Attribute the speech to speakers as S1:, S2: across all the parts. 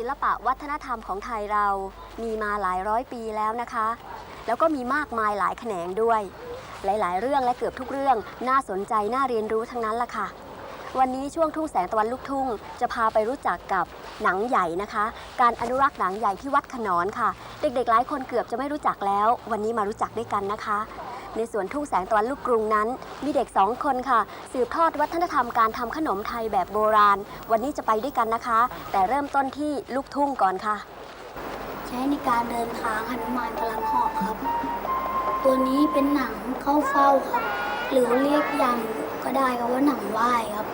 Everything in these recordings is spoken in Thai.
S1: ศิลปะวัฒนธรรมของไทยเรามีมาหลายร้อยปีแล้วนะคะ แล้วก็มีมากมายหลายแขนงด้วย หลาย ๆ เรื่องและเกือบทุกเรื่องน่าสนใจน่าเรียนรู้ทั้งนั้นล่ะค่ะ วันนี้ช่วงทุ่งแสงตะวันลูกทุ่ง จะพาไปรู้จักกับหนังใหญ่นะคะ การอนุรักษ์หนังใหญ่ที่วัดขนอนค่ะ เด็ก ๆ หลายคนเกือบจะไม่รู้จักแล้ว วันนี้มารู้จักด้วยกันนะคะ ในสวนทุ่งแสงตะวันลูกกรุงนั้น มีเด็กสองคนค่ะ สืบทอดวัฒนธรรมการทำขนมไทยแบบโบราณ วันนี้จะไปด้วยกันนะคะ แต่เริ่มต้นที่ลูกทุ่งก่อนค่ะ
S2: ใช้ในการเดินทางหนุมานกำลังเหอกครับ ตัวนี้เป็นหนังเข้าเฝ้าครับ หรือเรียกอย่างก็ได้ครับว่าหนังไหว้ครับ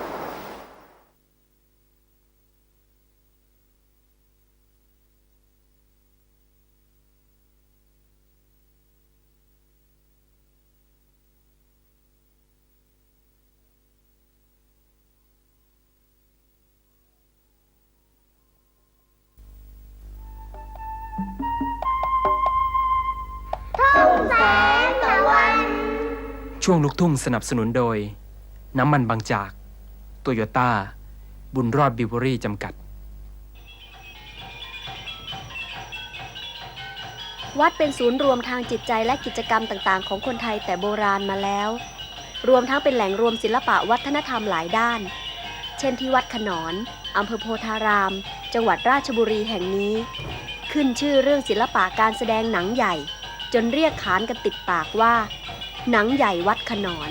S3: ช่วงลูกทุ่งสนับสนุนโดย น้ำมันบางจาก โตโยต้า บุญรอดบิวเวอรี่จำกัด
S1: วัดเป็นศูนย์รวมทางจิตใจและกิจกรรมต่าง ๆ ของคนไทยแต่โบราณมาแล้ว รวมทั้งเป็นแหล่งรวมศิลปะวัฒนธรรมหลายด้าน เช่นที่วัดขนอนอำเภอโพธาราม จังหวัดราชบุรีแห่งนี้ ขึ้นชื่อเรื่องศิลปะการแสดงหนังใหญ่ จนเรียกขานกันติดปากว่า หนังใหญ่วัดขนอน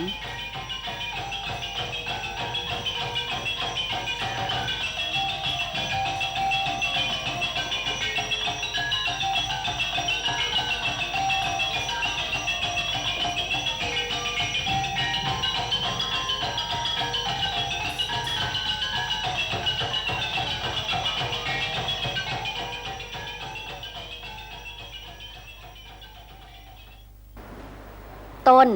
S1: ต้น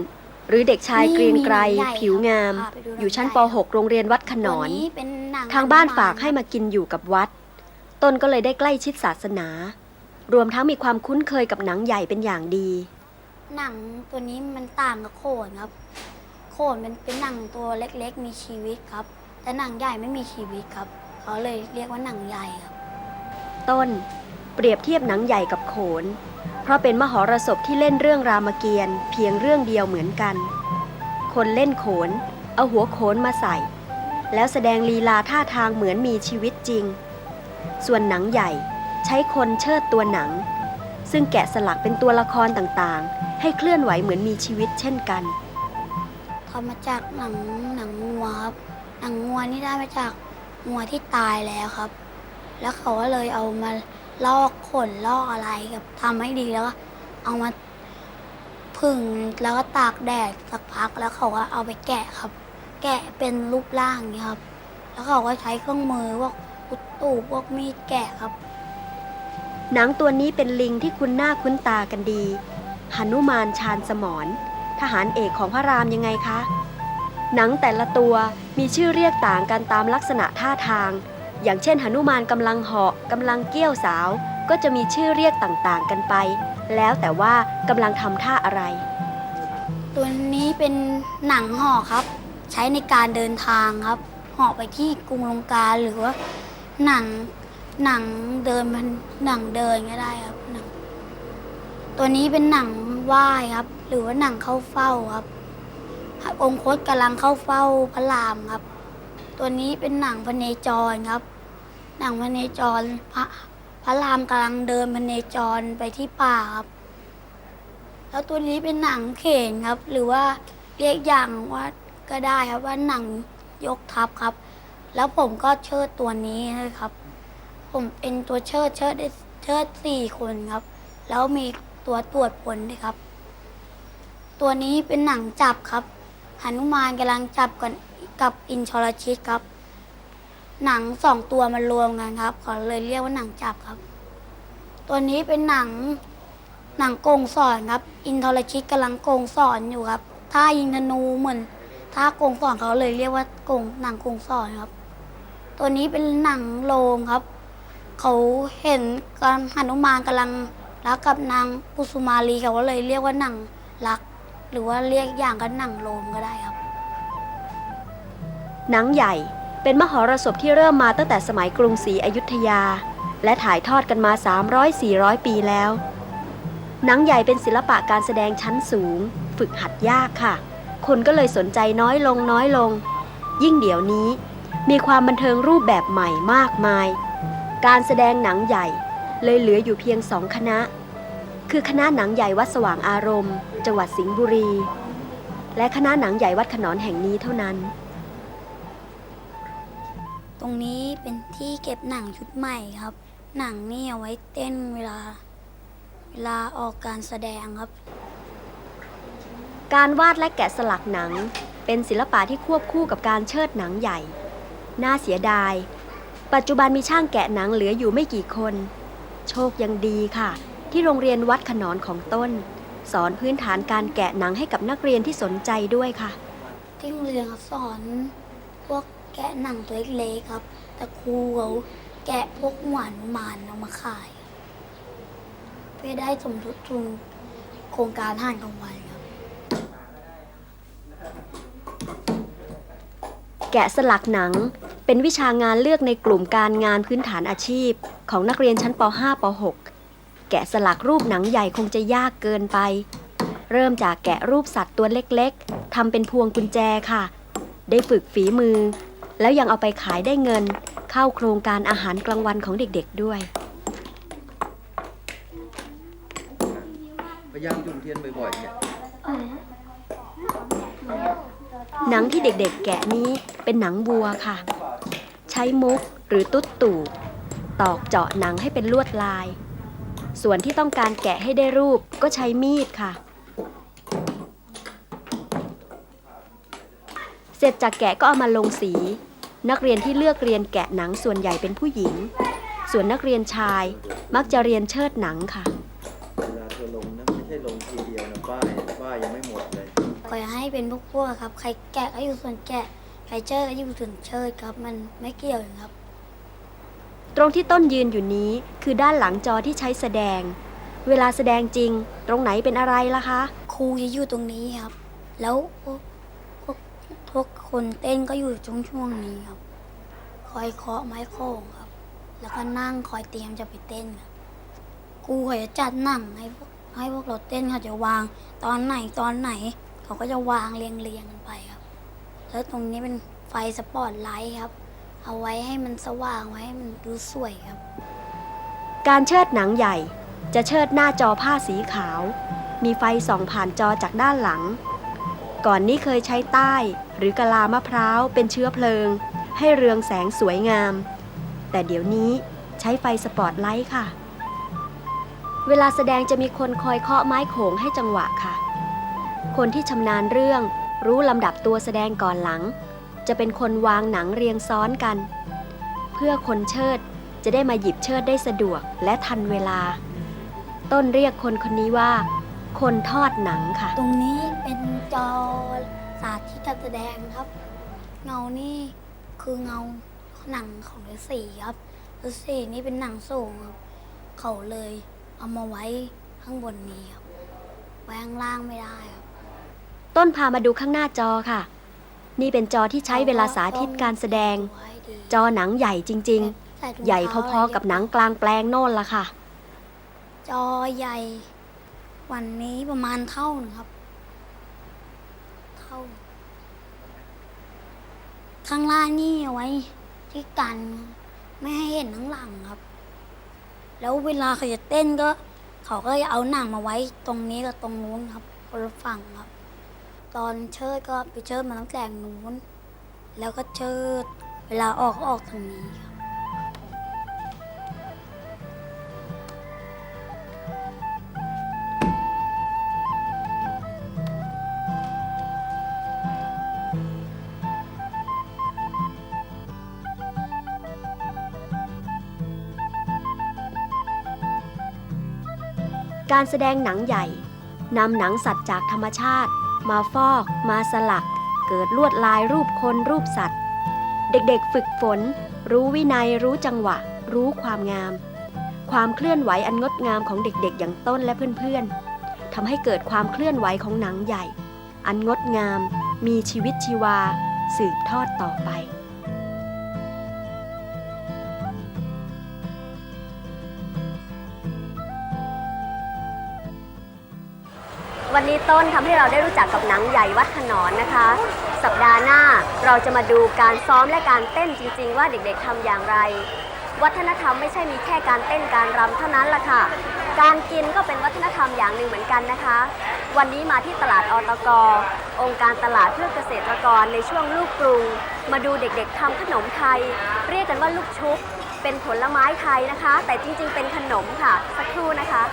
S1: หรือเด็กชาย
S2: นี่
S1: เกรียงไกร
S2: มีหนังใหญ่
S1: ผิวงาม
S2: ครับพาไปดูหนัง
S1: อยู่ชั้น
S2: ให
S1: ป
S2: ญ่
S1: .6 โรงเรียนวัดขน
S2: ตัว
S1: อน
S2: นี้เป็นหนัง
S1: ทางบ้าน
S2: หม
S1: ฝากให้มากินอยู่กับวัด ต้นก็เลยได้ใกล้ชิดศาสนา รวมทั้งมีความคุ้นเคยกับหนังใหญ่เป็นอย่างดี
S2: หนังตัวนี้มันต่างกับโขนครับ โขนมันเป็นหนังตัวเล็กๆ มีชีวิตครับ แต่หนังใหญ่ไม่มีชีวิตครับ เขาเลยเรียกว่าหนังใหญ่ครับ
S1: ต้นเปรียบเทียบหนังใหญ่กับโขนเพ ราะเป็นมหรสพที่เล่นเรื่องรามเกียรติ์เพียงเรื่องเดียวเหมือนกัน คนเล่นโขน เอาหัวโขนมาใส่ แล้วแสดงลีลาท่าทางเหมือนมีชีวิตจริง ส่วนหนังใหญ่ใช้คนเชิดตัวหนัง ซึ่งแกะสลักเป็นตัวละครต่างๆ ให้เคลื่อนไหวเหมือนมีชีวิตเช่นกัน
S2: ทำมาจากหนังหนังงัวครับหนังงัวนี่ได้มาจากงัวที่ตายแล้วครับ แล้วเขาก็เลยเอามา ลอกขนลอกอะไรกับทำให้ดีแล้วก็เอามาผึ่งแล้วก็ตากแดดสักพักแล้วเขาก็เอาไปแกะครับ แกะเป็นรูปร่างอย่างนี้ครับ แล้วเขาก็ใช้เครื่องมือพวกอุดตูพวกมีดแกะครับ
S1: หนังตัวนี้เป็นลิงที่คุ้นหน้าคุ้นตากันดีหนุมานชาญสมรทหารเอกของพระรามยังไงคะ หนังแต่ละตัวมีชื่อเรียกต่างกันตามลักษณะท่าทาง อย่างเช่นหนุมานกำลังเหาะกำลังเกี้ยวสาว ก็จะมีชื่อเรียกต่างๆกันไป แล้วแต่ว่ากำลังทำท่าอะไร
S2: ตัวนี้เป็นหนังห่อครับ ใช้ในการเดินทางครับห่อไปที่กรุงลงกาหรือว่าหนังหนังเดินมันหนังเดินก็ได้ครับหนังตัวนี้เป็นหนังไหว้ครับ หรือว่าหนังเข้าเฝ้าครับ องค์คตกำลังเข้าเฝ้าพระรามครับ ตัวนี้เป็นหนังพเนจรครับ หนังพเนจรพระพระรามกำลังเดินพเนจรไปที่ป่าครับ แล้วตัวนี้เป็นหนังเขนครับ หรือว่าเรียกอย่างว่าก็ได้ครับว่าหนังยกทัพครับ แล้วผมก็เชิดตัวนี้นะครับ ผมเป็นตัวเชิดเชิดได้เชิดสี่คนครับ แล้วมีตัวตรวจผลด้วยครับ ตัวนี้เป็นหนังจับครับหนุมานกำลังจับกัน กับอินชรชิตครับ หนังสองตัวมันรวมกันครับเขาเลยเรียกว่าหนังจับครับ ตัวนี้เป็นหนังหนังโกงสอนครับ อินทรชิตกำลังโกงสอนอยู่ครับถ้ายิงธนูเหมือนถ้าโกงสอนเขาเลยเรียกว่าโกงหนังโกงสอนครับ ตัวนี้เป็นหนังโลงครับ เขาเห็นการหนุมานกำลังรักกับนางกุสุมาลีเขาเลยเรียกว่าหนังรัก หรือว่าเรียกอย่างก็หนังโลงก็ได้ครับ
S1: หนังใหญ่เป็นมหรสพที่เริ่มมาตั้งแต่สมัยกรุงศรีอยุธยา และถ่ายทอดกันมา 300-400 ปีแล้ว หนังใหญ่เป็นศิลปะการแสดงชั้นสูง ฝึกหัดยากค่ะ คนก็เลยสนใจน้อยลงน้อยลง ยิ่งเดี๋ยวนี้ มีความบันเทิงรูปแบบใหม่มากมาย การแสดงหนังใหญ่เลยเหลืออยู่เพียงสองคณะ คือคณะหนังใหญ่วัดสว่างอารมณ์ จังหวัดสิงห์บุรี และคณะหนังใหญ่วัดขนอนแห่งนี้เท่านั้น
S2: ตรงนี้เป็นที่เก็บหนังชุดใหม่ครับ หนังนี่เอาไว้เต้นเวลา เวลาออกการแสดงครับ
S1: การวาดและแกะสลักหนัง เป็นศิลปะที่ควบคู่กับการเชิดหนังใหญ่ น่าเสียดาย ปัจจุบันมีช่างแกะหนังเหลืออยู่ไม่กี่คน โชคยังดีค่ะ ที่โรงเรียนวัดขนอนของต้น สอนพื้นฐานการแกะหนังให้กับนักเรียนที่สนใจด้วยค่ะ
S2: ที่โรงเรียนเขาสอนพวกแกะหนังตัวเล็กๆครับ แต่ครูเขาแกะพวกหวานมานเอามาขาย เพื่อได้สมทบทุนโครงการอาหารกลางวันครับ
S1: แกะสลักหนังเป็นวิชางานเลือกในกลุ่มการงานพื้นฐานอาชีพ ของนักเรียนชั้นป .5 ป .6 แกะสลักรูปหนังใหญ่คงจะยากเกินไป เริ่มจากแกะรูปสัตว์ตัวเล็กๆทำเป็นพวงกุญแจค่ะ ได้ฝึกฝีมือ แล้วยังเอาไปขายได้เงิน เข้าโครงการอาหารกลางวันของเด็กๆด้วย
S4: พยายามจุ่มเทียนบ่อยๆเนี่ย
S1: หนังที่เด็กๆแกะนี้เป็นหนังวัวค่ะ ใช้มุกหรือตุ๊ดตู่ ตอกเจาะหนังให้เป็นลวดลาย ส่วนที่ต้องการแกะให้ได้รูปก็ใช้มีดค่ะ เสร็จจากแกะก็เอามาลงสี นักเรียนที่เลือกเรียนแกะหนังส่วนใหญ่เป็นผู้หญิง ส่วนนักเรียนชายมักจะเรียนเชิดหนังค่ะ
S4: เวลาเธอลงนะไม่ใช่ลงทีเดียวนะป้ายป้ายยังไม่หมดเลย
S2: ขอให้เป็นพวกพวกครับ ใครแกะก็อยู่ส่วนแกะ ใครเชิดก็อยู่ส่วนเชิดครับ มันไม่เกี่ยวครับ
S1: ตรงที่ต้นยืนอยู่นี้คือด้านหลังจอที่ใช้แสดง เวลาแสดงจริง ตรงไหนเป็นอะไรล่ะคะ
S2: ครูจะอยู่ตรงนี้ครับ แล้วพวกพวกพวก คนเต้นก็อยู่ช่วงช่วงๆนี้ครับ คอยเคาะไม้โค้งครับ แล้วก็นั่งคอยเตรียมจะไปเต้นครับครูเขาจะจัดหนังให้พวกให้พวกเราเต้นเขาจะวางตอนไหนตอนไหน เขาก็จะวางเรียงเรียงกันไปครับ แล้วตรงนี้เป็นไฟสปอตไลท์ครับ เอาไว้ให้มันสว่างไว้ให้มันดูสวยครับ
S1: การเชิดหนังใหญ่จะเชิดหน้าจอผ้าสีขาว มีไฟส่องผ่านจอจากด้านหลัง ก่อนนี้เคยใช้ใต้ หรือกะลามะพร้าวเป็นเชื้อเพลิง ให้เรืองแสงสวยงาม แต่เดี๋ยวนี้ใช้ไฟสปอตไลท์ค่ะ เวลาแสดงจะมีคนคอยเคาะไม้โขงให้จังหวะค่ะ คนที่ชำนาญเรื่องรู้ลำดับตัวแสดงก่อนหลัง จะเป็นคนวางหนังเรียงซ้อนกัน เพื่อคนเชิดจะได้มาหยิบเชิดได้สะดวกและทันเวลา ต้นเรียกคนคนนี้ว่า คนทอดหนังค่ะ
S2: ตรงนี้เป็นจอสาธิตการแสดงครับ เงานี่คือเงาหนังของฤาษีครับฤาษีนี่เป็นหนังสูงครับ เขาเลยเอามาไว้ข้างบนนี้ครับไว้ข้างล่างไม่ได้ครับ
S1: ต้นพามาดูข้างหน้าจอค่ะ นี่เป็นจอที่ใช้เวลาสาธิตการแสดง จอหนังใหญ่จริง ๆ ใหญ่พอๆกับหนังกลางแปลงโน่นละค่ะ
S2: จอใหญ่ วันนี้ประมาณเท่านึงครับ เท่า ข้างล่างนี่เอาไว้ที่กัน ไม่ให้เห็นข้งหลังครับ แล้วเวลาเขาจะเต้นก็ เขาก็จะเอาหนังมาไว้ตรงนี้กับตรงนู้นครับคนละฝั่งครับ ตอนเชิดก็ไปเชิดมาตั้งแต่นู้น แล้วก็เชิด เวลาออกก็ออกทางนี้ครับ
S1: การแสดงหนังใหญ่นำหนังสัตว์จากธรรมชาติ มาฟอก มาสลัก เกิดลวดลายรูปคนรูปสัตว์ เด็กๆฝึกฝน รู้วินัยรู้จังหวะ รู้ความงาม ความเคลื่อนไหวอันงดงามของเด็กๆ อย่างต้นและเพื่อนๆทำให้เกิดความเคลื่อนไหวของหนังใหญ่ อันงดงาม มีชีวิตชีวา สืบทอดต่อไป วันนี้ต้นทำให้เราได้รู้จักกับหนังใหญ่วัดขนอนนะคะ สัปดาห์หน้าเราจะมาดูการซ้อมและการเต้นจริง ๆ ว่าเด็กๆทำอย่างไร วัฒนธรรมไม่ใช่มีแค่การเต้นการรำเท่านั้นล่ะค่ะ การกินก็เป็นวัฒนธรรมอย่างหนึ่งเหมือนกันนะคะ วันนี้มาที่ตลาดอตกองค์การตลาดเพื่อเกษตรกรในช่วงลูกกรุง มาดูเด็กๆทำขนมไทย เรียกกันว่าลูกชุบเป็นผลไม้ไทยนะคะ แต่จริงๆ เป็นขนมค่ะ สักครู่นะคะ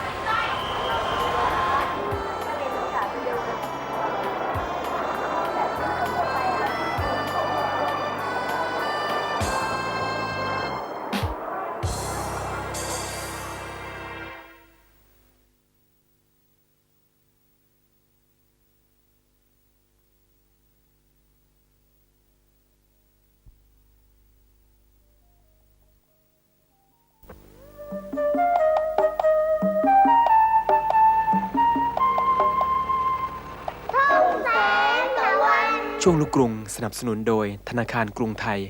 S3: ช่วงลูกกรุงสนับสนุนโดยธนาคารกรุงไทย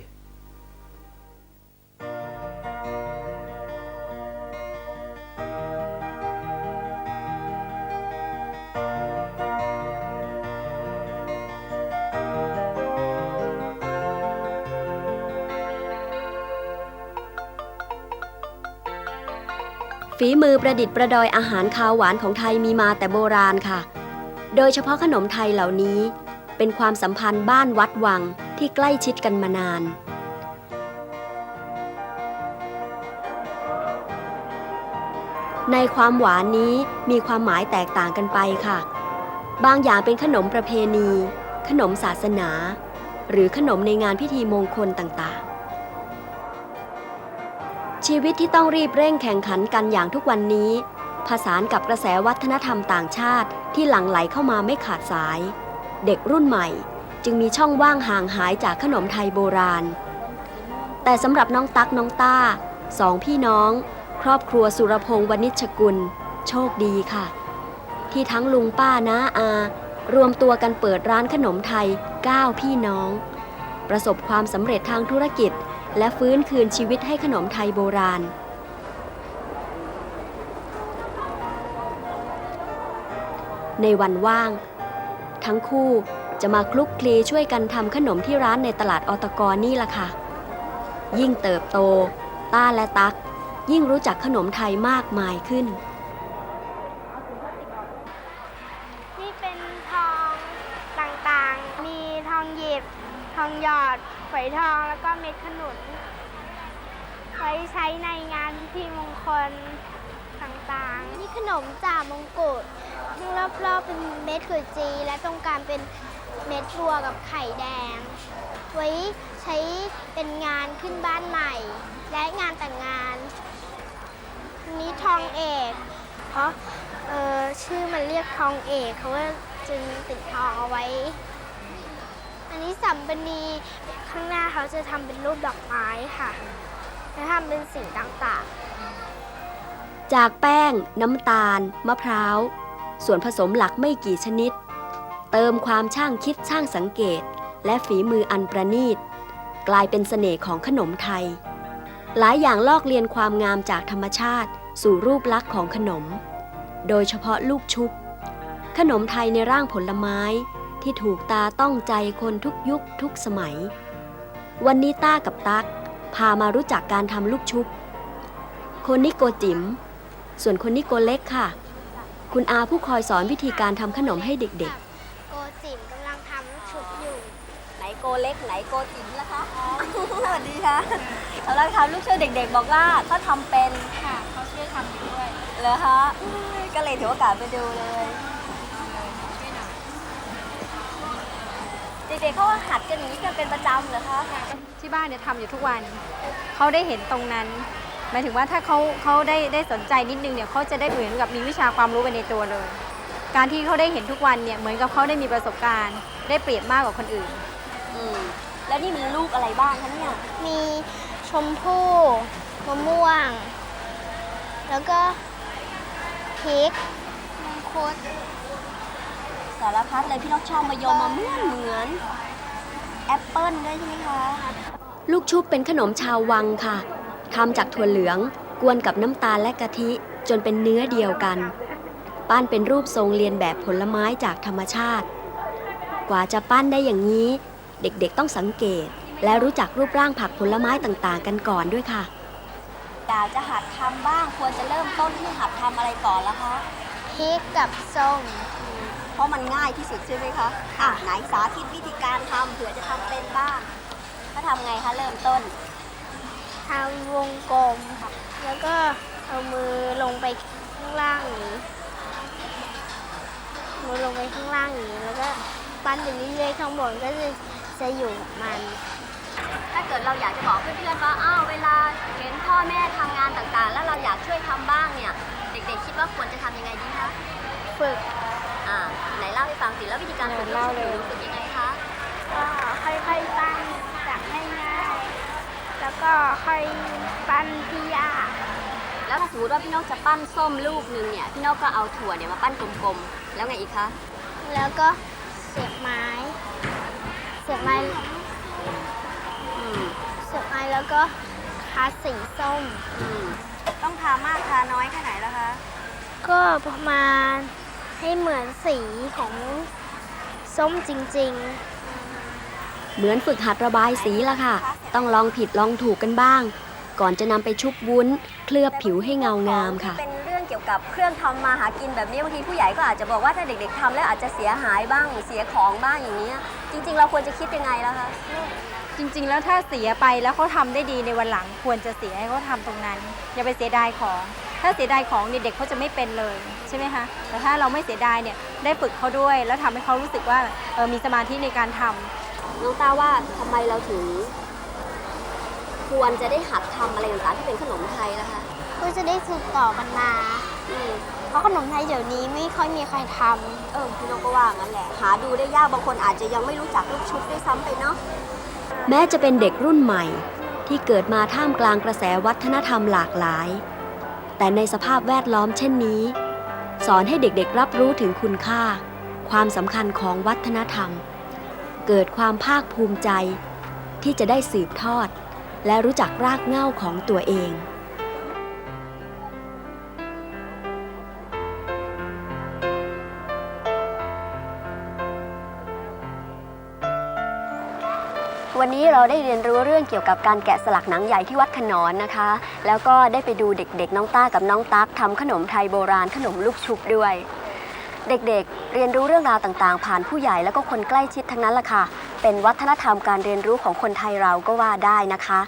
S1: ฝีมือประดิษฐ์ประดอยอาหารคาวหวานของไทยมีมาแต่โบราณค่ะ โดยเฉพาะขนมไทยเหล่านี้ เป็นความสัมพันธ์บ้านวัดวังที่ใกล้ชิดกันมานาน ในความหวานนี้มีความหมายแตกต่างกันไปค่ะ บางอย่างเป็นขนมประเพณี ขนมศาสนา หรือขนมในงานพิธีมงคลต่างๆ ชีวิตที่ต้องรีบเร่งแข่งขันกันอย่างทุกวันนี้ผสานกับกระแสวัฒนธรรมต่างชาติที่หลั่งไหลเข้ามาไม่ขาดสาย เด็กรุ่นใหม่ จึงมีช่องว่างห่างหายจากขนมไทยโบราณ แต่สำหรับน้องตั๊กน้องต้าสองพี่น้อง ครอบครัวสุรพงษ์วณิชกุล โชคดีค่ะ ที่ทั้งลุงป้าน้าอา รวมตัวกันเปิดร้านขนมไทย 9 พี่น้อง ประสบความสำเร็จทางธุรกิจ และฟื้นคืนชีวิตให้ขนมไทยโบราณในวันว่าง ทั้งคู่จะมาคลุกคลีช่วยกันทำขนมที่ร้านในตลาดอตกรนี่ล่ะค่ะ ยิ่งเติบโต ต้าและตัก ยิ่งรู้จักขนมไทยมากมายขึ้น
S5: นี่เป็นทองต่างๆ มีทองหยิบ ทองหยอด ฝอยทองแล้วก็เม็ดขนุนไว้ใช้ในงานพิธีมงคลต่างๆ นี่ขนมจ่ามงกุฎ ข้างรอบๆเป็นเม็ดขุยจี และตรงกลางเป็นเม็ดบัวกับไข่แดง ไว้ใช้เป็นงานขึ้นบ้านใหม่ และงานแต่งงานนนี้ทองเอก เพราะเออชื่อมันเรียกทองเอกเขาว่าจึงติดทองเอาไว้ อันนี้สัมปนีข้างหน้าเขาจะทำเป็นรูปดอกไม้ค่ะและทำเป็นสิ่งต่างๆ
S1: จากแป้ง น้ำตาล มะพร้าว ส่วนผสมหลักไม่กี่ชนิด เติมความช่างคิดช่างสังเกต และฝีมืออันประณีต กลายเป็นเสน่ห์ของขนมไทย หลายอย่างลอกเลียนความงามจากธรรมชาติ สู่รูปลักษณ์ของขนม โดยเฉพาะลูกชุบ ขนมไทยในร่างผลไม้ที่ถูกตาต้องใจคนทุกยุคทุกสมัย วันนี้ต้ากับตัก พามารู้จักการทำลูกชุบ คนนี้โกจิ๋มส่วนคนนี้โกเล็กค่ะ คุณอาผู้คอยสอนวิธีการทำขนมให้เด็ก
S5: โกจิ๋มกำลังทำลูกชุบอยู่
S1: ๆไหนโกเล็กไหนโกจิ๋มล่ะคะ สวัสดีค่ะสำหรับทำลูกช่วยเด็ก ๆ บอกว่าเขาทำเป็น
S5: ค่ะเขาช่วยทำด้วย
S1: เหรอคะอุ้ยก็เลยถือโอกาสไปดูเลยเด็กๆเขาว่าหัดกันอย่างนี้กันเป็นประจำเหรอคะ
S6: ที่บ้านเนี่ยทำอยู่ทุกวัน เขาได้เห็นตรงนั้น หมายถึงว่าถ้าเขาเขาได้ได้สนใจนิดนึงเนี่ยเขาจะได้เหมือนกับมีวิชาความรู้ไปในตัวเลย การที่เขาได้เห็นทุกวันเนี่ยเหมือนกับเขาได้มีประสบการณ์ ได้เปรียบมากกว่าคนอื่น
S1: อืมแล้วนี่มีลูกอะไรบ้างคะเนี่ย
S5: มีชมพู่มะม่วง แล้วก็พริกมังคุด
S1: สารพัดเลยพี่นกชอบมายมมาเหมือนเหมือนแอปเปิลด้วยใช่ไหมคะ ลูกชุบเป็นขนมชาววังค่ะ ทำจากถั่วเหลือง กวนกับน้ำตาลและกะทิจนเป็นเนื้อเดียวกัน
S7: ปั้นเป็นรูปทรงเรียนแบบผลไม้จากธรรมชาติ กว่าจะปั้นได้อย่างนี้ เด็กๆต้องสังเกต และรู้จักรูปร่างผักผลไม้ต่างๆ กันก่อนด้วยค่ะอยากจะหัดทำบ้างควรจะเริ่มต้นที่หัดทำอะไรก่อนล่ะคะ
S5: พริกกับส้ม
S7: เพราะมันง่ายที่สุดใช่ไหมคะอะไหนสาธิตวิธีการทำเผื่อจะทำเป็นบ้างถ้าทำไงคะเริ่มต้น
S5: ทำวงกลมแล้วก็เอามือลงไปข้างล่างอย่างนี้ มือลงไปข้างล่างอย่างนี้ แล้วก็ปั้นไปเรื่อยๆข้างบนก็จะจะอยู่กับมัน
S7: ถ้าเกิดเราอยากจะบอกเพื่อนๆว่าอ้าวเวลาเห็นพ่อแม่ทำงานต่างๆ แล้วเราอยากช่วยทำบ้างเนี่ย เด็กๆ คิดว่าควรจะทำยังไงดีคะ
S5: ฝึก
S7: อ่าไหนเล่าให้ฟังสิแล้ววิธีการฝึก
S6: เล่าเลย
S7: ฝึกยังไงคะ
S5: ก็ค่อยๆปั้นจากง่ายๆ แล้วก็ค่อยปั้นที่ยาก
S7: แล้วถ้าสมมติว่าพี่นกจะปั้นส้มลูกหนึ่งเนี่ยพี่นกก็เอาถั่วเนี่ยมาปั้นกลมๆ แล้วไงอีกคะ
S5: แล้วก็เสียบไม้ เสียบไม้
S7: อืม
S5: เสียบไม้แล้วก็ทาสีส้ม
S7: อืมต้องทามากทาน้อยแค่ไหนแล้วคะ
S5: ก็ประมาณให้เหมือนสีของส้มจริง
S7: เหมือนฝึกหัดระบายสีละค่ะ ต้องลองผิดลองถูกกันบ้าง ก่อนจะนำไปชุบวุ้น เคลือบผิวให้เงางามค่ะ เป็นเรื่องเกี่ยวกับเครื่องทำมาหากินแบบนี้บางทีผู้ใหญ่ก็อาจจะบอกว่าถ้าเด็กๆทำแล้วอาจจะเสียหายบ้างเสียของบ้างอย่างนี้ยจริง ๆ เราควรจะคิดยังไงล่ะคะ
S6: จริง ๆ แล้วถ้าเสียไปแล้วเขาทำได้ดีในวันหลังควรจะเสียให้เขาทำตรงนั้น อย่าไปเสียดายของ ถ้าเสียดายของเนี่ยเด็กเขาจะไม่เป็นเลยใช่ไหมคะแต่ถ้าเราไม่เสียดายเนี่ยได้ฝึกเขาด้วย แล้วทำให้เขารู้สึกว่าเออมีสมาธิในการทำ
S7: น้องตาว่าทำไมเราถึง ควรจะได้หัดทำอะไรต่างๆที่เป็นขนมไทยนะคะ
S5: ๆก็จะได้สืบต่อกันมา
S7: อืม
S5: เพราะขนมไทยเดี๋ยวนี้ไม่ค่อยมีใครท
S7: เออพี่นกก็ว่างั้นแหละ หาดูได้ยากบางคนอาจจะยังไม่รู้จักลูกชุบด้วยซ้ำไปเนาะ แม้จะเป็นเด็กรุ่นใหม่ ที่เกิดมาท่ามกลางกระแสวัฒนธรรมหลากหลาย แต่ในสภาพแวดล้อมเช่นนี้ สอนให้เด็กๆรับรู้ถึงคุณค่า ความสำคัญของวัฒนธรรม เกิดความภาคภูมิใจ ที่จะได้สืบทอด และรู้จักรากเหง้าของตัวเองวันนี้เราได้เรียนรู้เรื่องเกี่ยวกับการแกะสลักหนังใหญ่ที่วัดขนอนนะคะ แล้วก็ได้ไปดูเด็กๆ น้องต้ากับน้องตั๊กทำขนมไทยโบราณขนมลูกชุบด้วย เด็กๆ เรียนรู้เรื่องราวต่างๆ ผ่านผู้ใหญ่แล้วก็คนใกล้ชิดทั้งนั้นละค่ะ เป็นวัฒนธรรมการเรียนรู้ของคนไทยเราก็ว่าได้นะคะ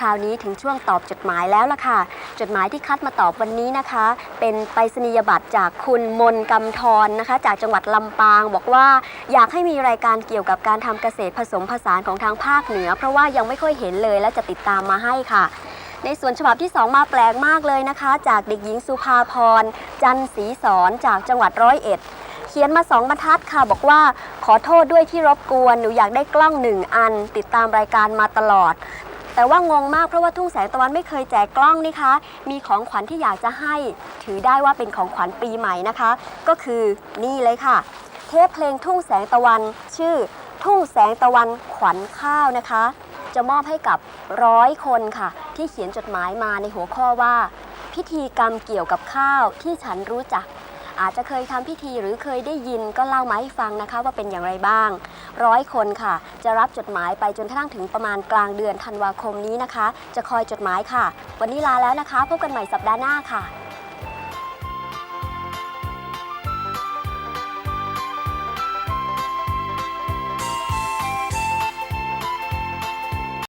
S7: คราวนี้ถึงช่วงตอบจดหมายแล้วล่ะค่ะ จดหมายที่คัดมาตอบวันนี้นะคะ เป็นไปรษณียบัตรจากคุณมนกำธรนะคะ จากจังหวัดลำปาง บอกว่าอยากให้มีรายการเกี่ยวกับการทำเกษตรผสมผสานของทางภาคเหนือ เพราะว่ายังไม่ค่อยเห็นเลยและจะติดตามมาให้ค่ะในส่วนฉบับที่ 2 มาแปลกมากเลยนะคะ จากเด็กหญิงสุภาพร จันศรีสอนจากจังหวัดร้อยเอ็ด ขียนมาสองบรรทัดค่ะ บอกว่าขอโทษด้วยที่รบกวน หนูอยากได้กล้องหนึ่งอัน ติดตามรายการมาตลอด แต่ว่างงมากเพราะว่าทุ่งแสงตะวันไม่เคยแจกกล้องนี่คะ มีของขวัญที่อยากจะให้ ถือได้ว่าเป็นของขวัญปีใหม่นะคะ ก็คือนี่เลยค่ะ เทปเพลงทุ่งแสงตะวัน ชื่อ ทุ่งแสงตะวันขวัญข้าวนะคะ จะมอบให้กับร้อยคนค่ะ ที่เขียนจดหมายมาในหัวข้อว่า พิธีกรรมเกี่ยวกับข้าวที่ฉันรู้จัก อาจจะเคยทำพิธีหรือเคยได้ยินก็เล่ามาให้ฟังนะคะว่าเป็นอย่างไรบ้าง ร้อยคนค่ะ จะรับจดหมายไปจนกระทั่งถึงประมาณกลางเดือนธันวาคมนี้นะคะ จะคอยจดหมายค่ะ วันนี้ลาแล้วนะคะ พบกันใหม่สัปดาห์หน้าค่ะ